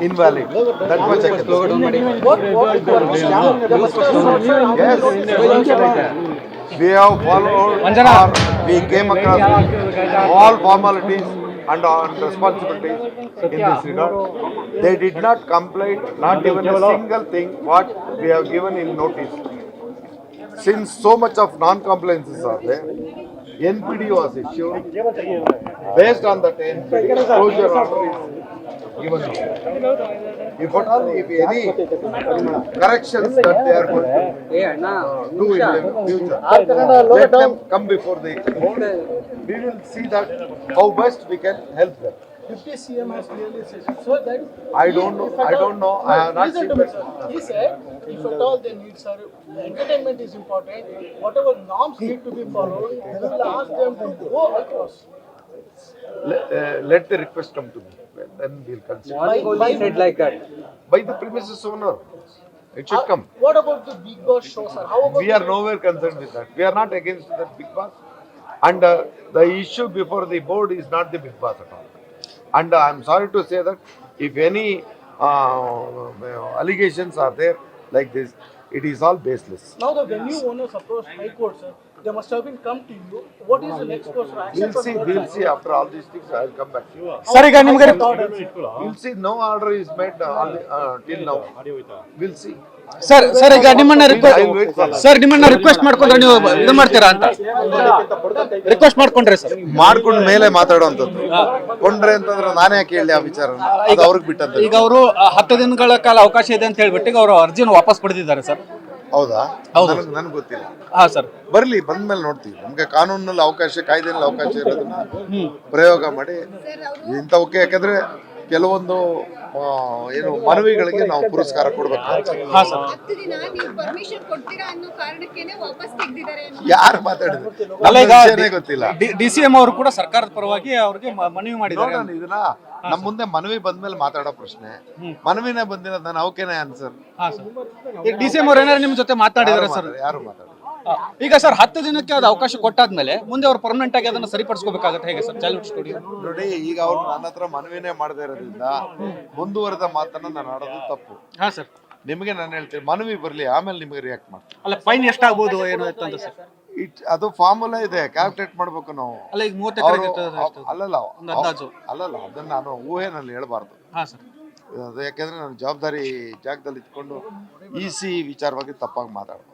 invalid. That much I can Yes. We have followed or we came across all formalities and on responsibilities in this regard. They did not comply, not even a single thing what we have given in notice. Since so much of non-compliances are there, NPD was issued. Based on that NPD, closure order is given. If at all, if any corrections that they are going to uh, do in the future, let them come before the, we will see that how best we can help them. Deputy CM has clearly said, so that. I don't know, I don't know, I have not seen that. He said, if at all the needs are, entertainment is important, whatever norms need to be followed, we will ask them to go across. Let, uh, let the request come to me, then we'll consider. By- by- said like that. By the premises owner, it should come. Uh, What about the big boss show, sir? How about? We are nowhere concerned with that. We are not against that big boss. And uh, the issue before the board is not the big boss at all. And uh, I'm sorry to say that if any uh, allegations are there like this, it is all baseless. Now the venue owners approached High Court, sir. They must have been come to you. What is the next course of action? We'll from see, your we'll side? see after all these things, I'll come back to you. Sir ಈಗ ನಿಮ್ಗೆ We'll see, no order is made uh, on the- uh, till now. We'll see. Sir sir ಈಗ ನಿಮ್ಮನ್ನ request sir ನಿಮ್ಮನ್ನ request ಮಾಡ್ಕೊಂಡ್ರೆ ನೀವು ಇದು ಮಾಡ್ತೀರಾ ಅಂತ? ರಿಕ್ವೆಸ್ಟ್ ಮಾಡ್ಕೊಂಡ್ರೆ ಸರ್ ಮಾಡ್ಕೊಂಡ ಮೇಲೆ ಮಾತಾಡುವಂಥದ್ದು. ಕೊಂಡ್ರೆ ಅಂತಂದ್ರೆ ನಾನೇ ಕೇಳಿ ಆ ವಿಚಾರನ ಅದು ಅವ್ರಿಗೆ ಬಿಟ್ಟದ್ದು ಈಗ ಅವರು ಹತ್ತು ದಿನಗಳ ಕಾಲ ಅವಕಾಶ ಇದೆ ಅಂತ ಹೇಳ್ಬಿಟ್ಟು ಈಗ ಅವರು ಅರ್ಜಿನ ವಾಪಸ್ ಪಡೆದಿದ್ದಾರೆ ಸರ್ ಹೌದಾ? ಹೌದು. ನನಗೆ ನನಗೆ ಗೊತ್ತಿಲ್ಲ. ಹಾ ಸರ್ ಬರ್ಲಿ ಬಂದ್ಮೇಲೆ ನೋಡ್ತೀವಿ. ನಮ್ಗೆ ಕಾನೂನಲ್ಲಿ ಅವಕಾಶ ಕಾಯ್ದೆನಲ್ಲಿ ಅವಕಾಶ ಇರೋದನ್ನ ಪ್ರಯೋಗ ಮಾಡಿ. ಇಂಥವಕ್ಕೆ ಯಾಕಂದ್ರೆ ಕೆಲವೊಂದು ಆ, ಏನು ಮನವಿಗಳಿಗೆ ನಾವು ಪುರಸ್ಕಾರ ಕೊಡ್ಬೇಕು. ಹಾ ಸರ್. ಹತ್ತು ದಿನ ನೀವು ಪರ್ಮಿಷನ್ ಕೊಡ್ತೀರಾ ಅನ್ನೋ ಕಾರಣಕ್ಕೇನೆ ವಾಪಸ್ ತೆಗ್ದಿದ್ದಾರೆ ಯಾರು ಮಾತಾಡಿದ್ರು? ಅಲ್ಲ ಈಗ ಗೊತ್ತಿಲ್ಲ. ಡಿ ಸಿ ಎಂ ಅವರು ಕೂಡ ಸರ್ಕಾರದ ಪರವಾಗಿ ಅವ್ರಿಗೆ ಮನವಿ ಮಾಡಿದ್ದಾರೆ. ಇದನ್ನ ನಮ್ಮ ಮುಂದೆ ಮನವಿ ಬಂದ್ಮೇಲೆ ಮಾತಾಡೋ ಪ್ರಶ್ನೆ. ಮನವಿನೇ ಬಂದಿರೋದು ನಾನು ಅವಕೇನೆ ಆನ್ಸರ್ ಹಾ ಸರ್. ಡಿ ಸಿ ಎಂ ಅವ್ರು ಏನಾದ್ರು ನಿಮ್ ಜೊತೆ ಮಾತಾಡಿದಾರೆ ಸರ್? ಯಾರು ಮಾತಾಡಿದ್ರು ಆ, ಈಗ ಸರ್ ಹತ್ತು ದಿನಕ್ಕೆ ಅದು ಅವಕಾಶ ಕೊಟ್ಟಾದ್ಮೇಲೆ ಮುಂದೆ ಅವ್ರು ಪರ್ಮನೆಂಟ್ ಆಗಿ ಅದನ್ನ ಸರಿಪಡಿಸ್ಕೋಬೇಕಾಗತ್ತೆ. ಹೇಗೆ ಸರ್? ಚಾಲೆಂಜ್ ಸ್ಟುಡಿಯೋ ನೋಡಿ ಈಗ ಅವ್ರು ನನ್ನ ಹತ್ರ ಮನವಿನೇ ಮಾಡದೇ ಇರೋದ್ರಿಂದ ಮುಂದುವರೆದ ಮಾತನ್ನ ನಾನು ಆಡೋದು ತಪ್ಪು. ಹಾ ಸರ್. ನಿಮಗೆ ನಾನು ಹೇಳ್ತೀನಿ ಮನವಿ ಬರಲಿ ಆಮೇಲೆ ನಿಮಗೆ ರಿಯಾಕ್ಟ್ ಮಾಡ್ತೀನಿ. ಅಲ್ಲ ಫೈನ್ ಎಷ್ಟಾಗ್ಬೋದು ಏನು ಇತ್ತು ಅಂತ ಸರ್? ಇಟ್ ಅದು ಫಾರ್ಮುಲಾ ಇದೆ ಕ್ಯಾಲ್ಕುಲೇಟ್ ಮಾಡ್ಬೇಕು ನಾವು. ಅಲ್ಲ ಈಗ ಮೂವತ್ತು ಎಕರೆ ಅವ್ರು- ಅಲ್ಲಲ್ಲ ಒಂದು ಅಂದಾಜು. ಅಲ್ಲಲ್ಲ ಅದನ್ನ ನಾನು ಊಹೆನಲ್ಲಿ ಹೇಳ್ಬಾರ್ದು. ಹಾ ಸರ್. ಅದು ಯಾಕೆಂದ್ರೆ ನಾನು ಜವಾಬ್ದಾರಿ ಜಾಗದಲ್ಲಿ ಇಟ್ಕೊಂಡು ಸಿ ವಿಚಾರವಾಗಿ ತಪ್ಪಾಗಿ ಮಾತಾಡ್ಬೋದು.